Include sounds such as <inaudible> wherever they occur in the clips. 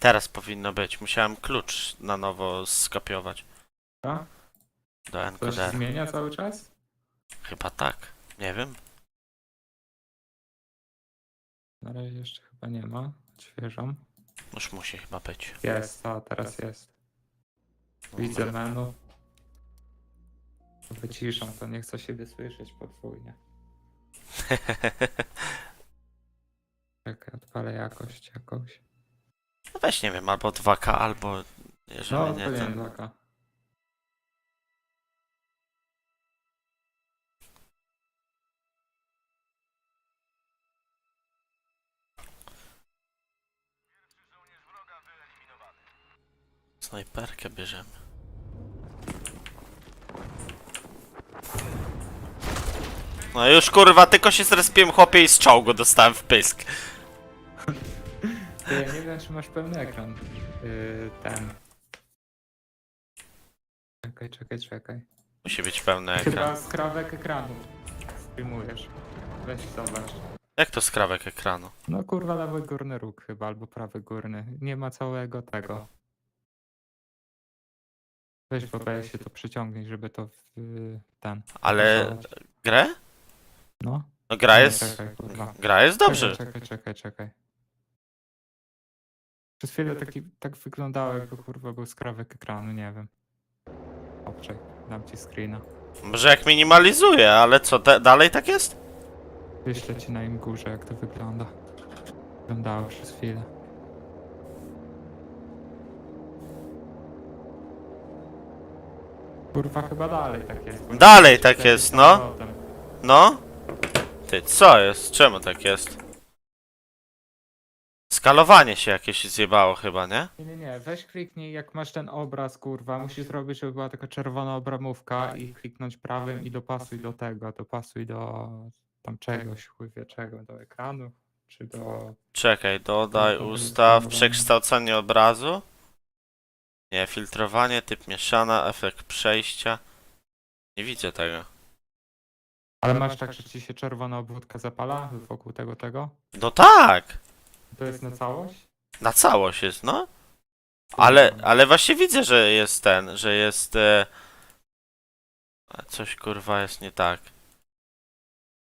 Teraz powinno być. Musiałem klucz na nowo skopiować A? do To się encoder. zmienia cały czas? Chyba tak. Nie wiem. Na razie jeszcze chyba nie ma. Odświeżam. Już musi chyba być. Jest, a teraz jest. Widzę menu. Wyciszam to, nie chcę siebie słyszeć podwójnie. <laughs> Czekaj, odpalę jakość jakąś. No weź nie wiem, albo 2K, albo jeżeli No, nie, odpaliłem to... taka. Snajperkę bierzemy. No już kurwa, tylko się zrespiłem chłopie i z czołgu dostałem w pysk. Ty, ja nie wiem, czy masz pełny ekran. Yy, ten. Czekaj, czekaj, czekaj. Musi być pełny ekran. Chyba skrawek ekranu streamujesz. Weź zobacz. Jak to skrawek ekranu? No kurwa, lewy górny róg chyba, albo prawy górny. Nie ma całego tego. Weź w OBS-ie to przyciągnij, żeby to w, ten. Ale grę? No. No gra Nie, jest... Czekaj, kurwa. Gra jest dobrze. Czekaj, czekaj, czekaj, czekaj. Przez chwilę taki, tak wyglądało, jakby kurwa był skrawek ekranu, nie wiem. Obczaj, dam ci screena. Może jak minimalizuje, ale co, te, dalej tak jest? Wyślę ci na im górze, jak to wygląda. Wyglądało przez chwilę. Kurwa, chyba dalej tak jest. bo Dalej tak jest, no. No? Ty, co jest? Czemu tak jest? Skalowanie się jakieś zjebało chyba, nie? Nie, nie, nie, weź kliknij, jak masz ten obraz, kurwa, musisz zrobić, żeby była taka czerwona obramówka i kliknąć prawym i dopasuj do tego, dopasuj do tam czegoś, chuj wie czego, do ekranu, czy do... Czekaj, dodaj No ustaw, przekształcenie obrazu. Nie, filtrowanie, typ mieszana, efekt przejścia. Nie widzę tego. Ale masz tak, że ci się czerwona obwódka zapala wokół tego, tego? No tak! To jest na całość? Na całość jest, no. Ale, ale właśnie widzę, że jest ten, że jest... E... Coś kurwa jest nie tak.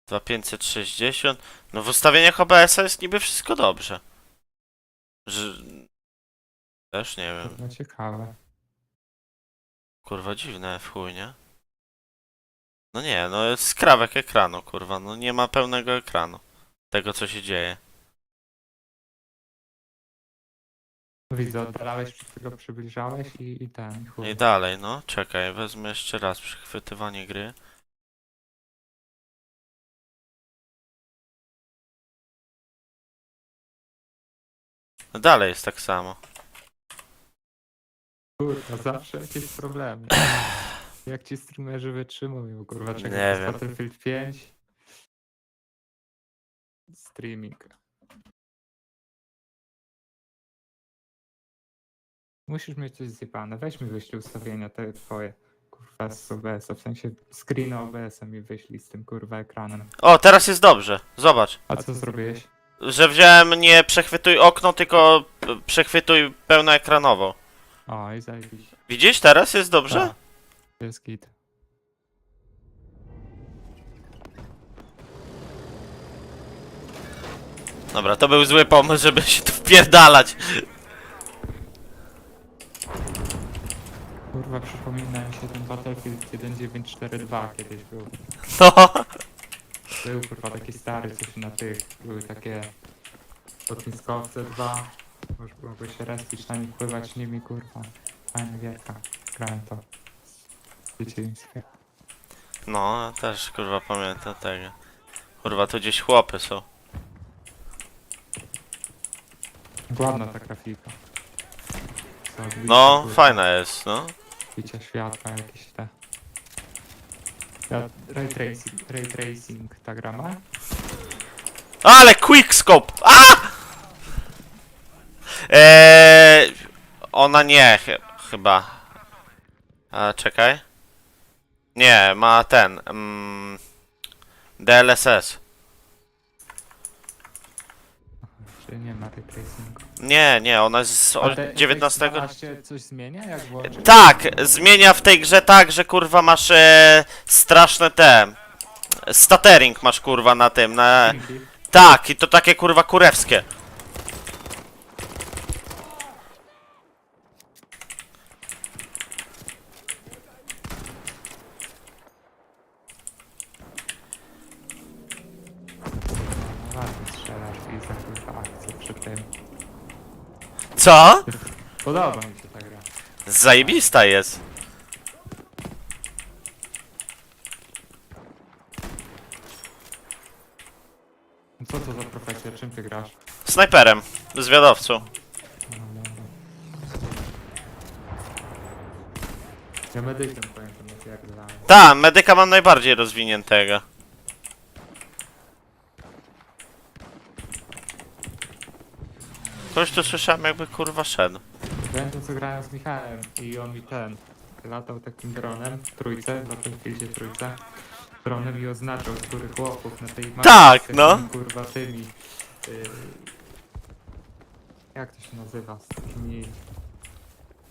2560. No w ustawieniach OBS-a jest niby wszystko dobrze. Że... Też nie wiem. Kurwa, ciekawe. Kurwa dziwne w chuj, nie? No nie, no jest skrawek ekranu, kurwa. No nie ma pełnego ekranu. Tego co się dzieje. Widzę, oddalałeś, tego przybliżałeś i, i ten, i dalej, no. Czekaj, wezmę jeszcze raz przechwytywanie gry. No dalej jest tak samo. Kurwa, zawsze jakieś problemy. Jak ci streamerzy wytrzymują, kurwa, czekaj, Nie to jest wiem. Battlefield 5. Streaming. Musisz mieć coś zjebane. Weź mi wyślij ustawienia te twoje. Kurwa z OBS-a, w sensie screena OBS-a mi wyślij z tym kurwa ekranem. O, teraz jest dobrze. Zobacz. A co zrobiłeś? Że wziąłem nie przechwytuj okno, tylko p- przechwytuj pełnoekranową. O, i zajebiście. Widzisz, teraz jest dobrze? Tak. Jest git. Dobra, to był zły pomysł, żeby się tu wpierdalać. Kurwa, przypomina mi się ten Battlefield 1942 kiedyś był. No. Był kurwa taki stary, coś na tych, były takie lotniskowce dwa. Już mogły się respić na nich, pływać nimi, kurwa. Fajna gierka. Grałem to. w dzieciństwie. No, ja też kurwa pamiętam tego. Kurwa, tu gdzieś chłopy są. Ładna ta grafika. Odbicie, No, kurwa, fajna jest, no. Bicia światła, jakieś te. Ja, ray tracing, ray tracing, ta gra ma? Ale quickscope! A! Eee, ona nie, chy- chyba. A, czekaj. Nie, ma ten. Mm, DLSS. czy nie ma ray tracingu? Nie, nie, ona jest z A o- te 19. 12 coś zmienia jak włączysz? Tak, zmienia w tej grze tak, że kurwa masz e, straszne te. Statering masz kurwa na tym, na. Tak, i to takie kurwa kurewskie. No ładnie strzelasz i za kurwa akcję przy tym. Co? Podoba mi się ta gra. Zajebista jest. Co to za profesja? Czym ty grasz? Snajperem, zwiadowcą. Ja medykiem nie pierdolałem. Tak, medyka mam najbardziej rozwiniętego. Ktoś tu słyszałem jakby kurwa szedł. Pamiętam co grałem z Michałem i on mi ten latał takim dronem w trójce, na tym filmie trójce. Dronem i oznaczał z góry chłopów na tej mapie. Tak, z takimi, no. Kurwa tymi. y, jak to się nazywa? Z takimi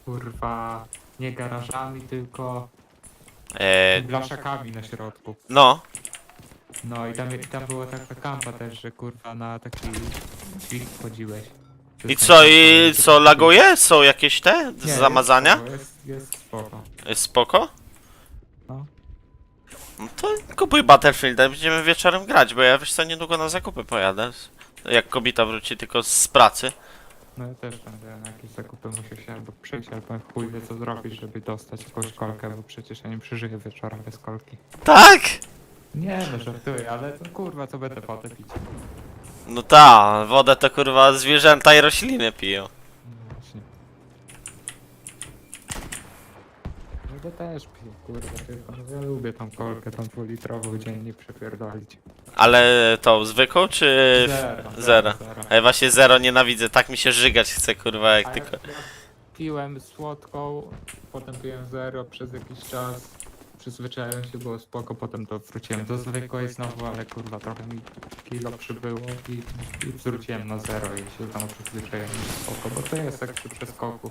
kurwa nie garażami, tylko Eee, blaszakami na środku. no, No i tam, i tam była taka kampa też, że kurwa na taki dźwig wchodziłeś. I co, i co, laguje? Są jakieś te Nie, zamazania? Jest, spoko, jest, jest spoko. Jest spoko? No. No to kupuj Battlefield, będziemy wieczorem grać, bo ja wiesz co, niedługo na zakupy pojadę. Jak kobieta wróci tylko z pracy. No ja też że na jakieś zakupy muszę się albo przyjść, albo chuj wie co zrobić, żeby dostać jakąś kolkę, bo przecież ja nie przeżyję wieczorem bez kolki. Tak! Nie no, żartuję, ale to kurwa, co będę potem pić. No ta, wodę to kurwa zwierzęta i rośliny piją. No właśnie. To też piję, kurwa, tylko no ja lubię tą kolkę, tą półlitrową dziennie przepierdolić. Ale tą zwykłą czy... Zero, Zero. zero. A ja właśnie zero nienawidzę, tak mi się żygać chce kurwa jak A tylko... ja piłem słodką, potem piłem zero przez jakiś czas. Przyzwyczaiłem się, było spoko, potem to wróciłem do zwykłej znowu, ale kurwa trochę mi kilo przybyło i, i wróciłem na zero i się znowu przyzwyczaiłem spoko, bo to jest jak przy przeskoku.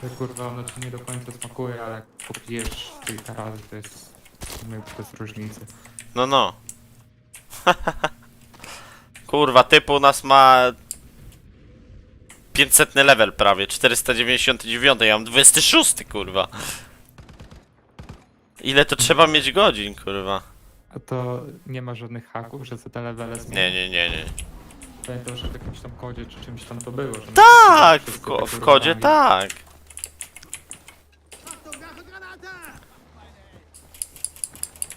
To kurwa ono ci nie do końca smakuje, ale jak popijesz kilka razy to jest bez różnicy. No no. <laughs> kurwa, typ u nas ma... 500 level prawie, 499, ja mam 26 kurwa. Ile to trzeba mieć godzin kurwa? A to nie ma żadnych haków, że co te levele zmienią? Nie, nie, nie, nie. Pamiętam, że w jakimś tam kodzie czy czymś tam to było. Że Tak, w, ko tak w kodzie tak.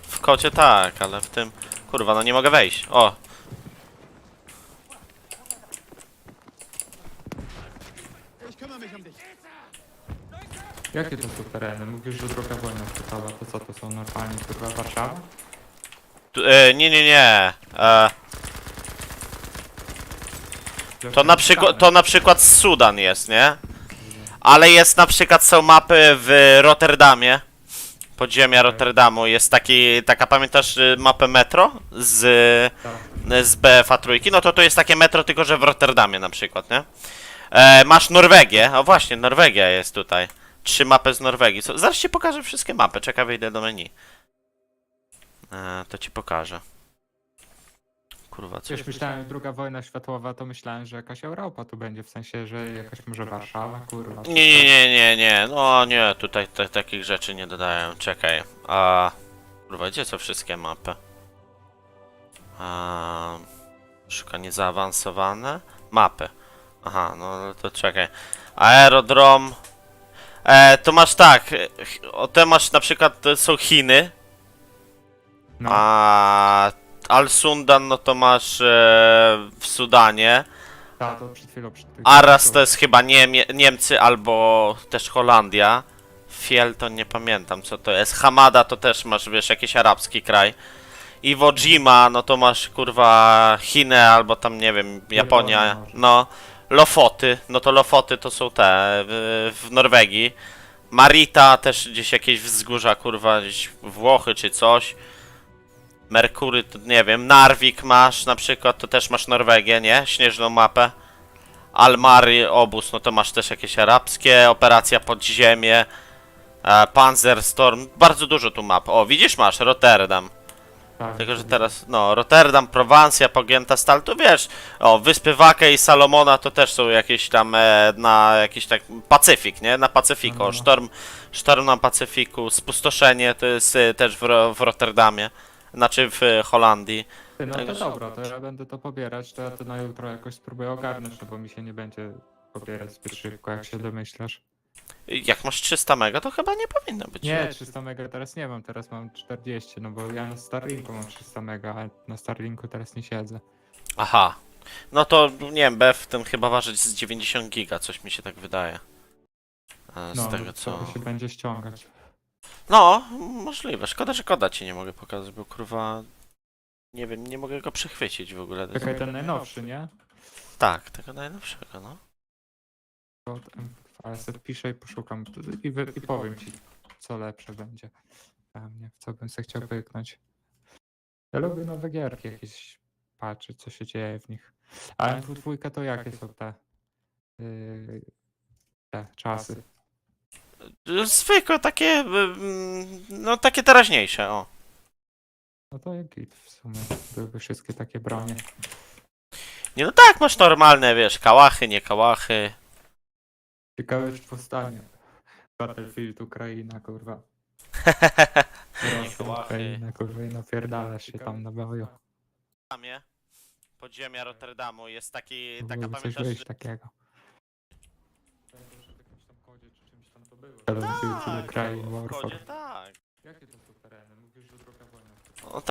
W kodzie tak, ale w tym... Kurwa, no nie mogę wejść. O, Jakie to są tereny? Mówisz, że droga wojna światowa, to co to są normalnie kurwa Warszawa? tu, e, nie, nie, nie. E, to, na przykład, to na przykład Sudan jest, nie? Ale jest na przykład, są mapy w Rotterdamie. Podziemia Rotterdamu. Jest taki, taka, pamiętasz y, mapę metro z, Tak. z BFA trójki? No to to jest takie metro, tylko że w Rotterdamie na przykład, nie? E, masz Norwegię. O właśnie, Norwegia jest tutaj. Trzy mapy z Norwegii. Co, zaraz ci pokażę wszystkie mapy. Czekaj, wyjdę do menu. E, to ci pokażę. Kurwa, coś... Wiesz, myślałem, druga wojna światowa, to myślałem, że jakaś Europa tu będzie, w sensie, że jakaś może Warszawa, kurwa. Nie, nie, nie, nie, nie. No nie, tutaj te, takich rzeczy nie dodaję. Czekaj. A. Kurwa, gdzie są wszystkie mapy? A. Szukanie zaawansowane. Mapy. Aha, no no to czekaj. Aerodrom. E, to masz tak. O te masz na przykład to są Chiny. No, A. Al-Sundan, no to masz e, w Sudanie. ta, to przed chwilą przy tych- Aras to jest chyba Niemie Niemcy albo też Holandia. Fiel to nie pamiętam co to jest. Hamada to też masz, wiesz, jakiś arabski kraj. Iwo Jima, no to masz kurwa Chiny albo tam nie wiem, Japonia. No. Lofoty, no to Lofoty to są te w, Norwegii. Marita też gdzieś jakieś wzgórza, kurwa, gdzieś Włochy czy coś. Merkury, to nie wiem. Narvik masz na przykład, to też masz Norwegię, nie? Śnieżną mapę. Almary obóz, no to masz też jakieś arabskie, operacja podziemie, e, Panzerstorm, bardzo dużo tu map. O, widzisz, masz Rotterdam. Tak, Tylko, że teraz, no, Rotterdam, Prowansja, Pogięta Stal, to wiesz, o, Wyspy Wakę i Salomona to też są jakieś tam e, na jakiś tak, Pacyfik, nie? Na Pacyfiku, No, no. Sztorm, Sztorm na Pacyfiku, Spustoszenie to jest e, też w, Ro- w Rotterdamie, znaczy w e, Holandii. Ty, no to Także- dobra, to ja będę to pobierać, to ja to na jutro jakoś spróbuję ogarnąć, no bo mi się nie będzie pobierać zbyt szybko, jak się domyślasz. Jak masz 300 mega, to chyba nie powinno być. Nie, 300 mega teraz nie mam, teraz mam 40, no bo ja na Starlinku mam 300 mega, a na Starlinku teraz nie siedzę. Aha. No to, nie wiem, BF w tym chyba ważyć z 90 giga, coś mi się tak wydaje. E, Z No, tego to co... się będzie ściągać. No, możliwe. Szkoda, że koda ci nie mogę pokazać, bo kurwa... Nie wiem, nie mogę go przechwycić w ogóle. Czekaj, ten najnowszy, nie? Tak, tego najnowszego, no. To, Ale sobie piszę i poszukam i, wy- i powiem ci, co lepsze będzie. Dla mnie, w co bym sobie chciał pyknąć. Ja lubię nowe gierki jakieś patrzeć, co się dzieje w nich. A M2 to jakie są te, yy, te czasy? Zwykłe, takie... mm, No, takie teraźniejsze, o. No to jak git w sumie. Byłyby wszystkie takie bronie. Nie, no tak, masz normalne, wiesz, kałachy, nie kałachy. Ciekawe czy powstanie. Battlefield Ukraina, kurwa. <laughs> Rosja. Ukraina, kurwa i napierdalasz się tam na boju. Rotterdamie, podziemia Rotterdamu jest taki, taka Mógłby coś pamiętasz, wyjść takiego. Tak, Ukraine w Warfare. kodzie tak. Jakie to są tereny? Mówisz, że droga wojna. No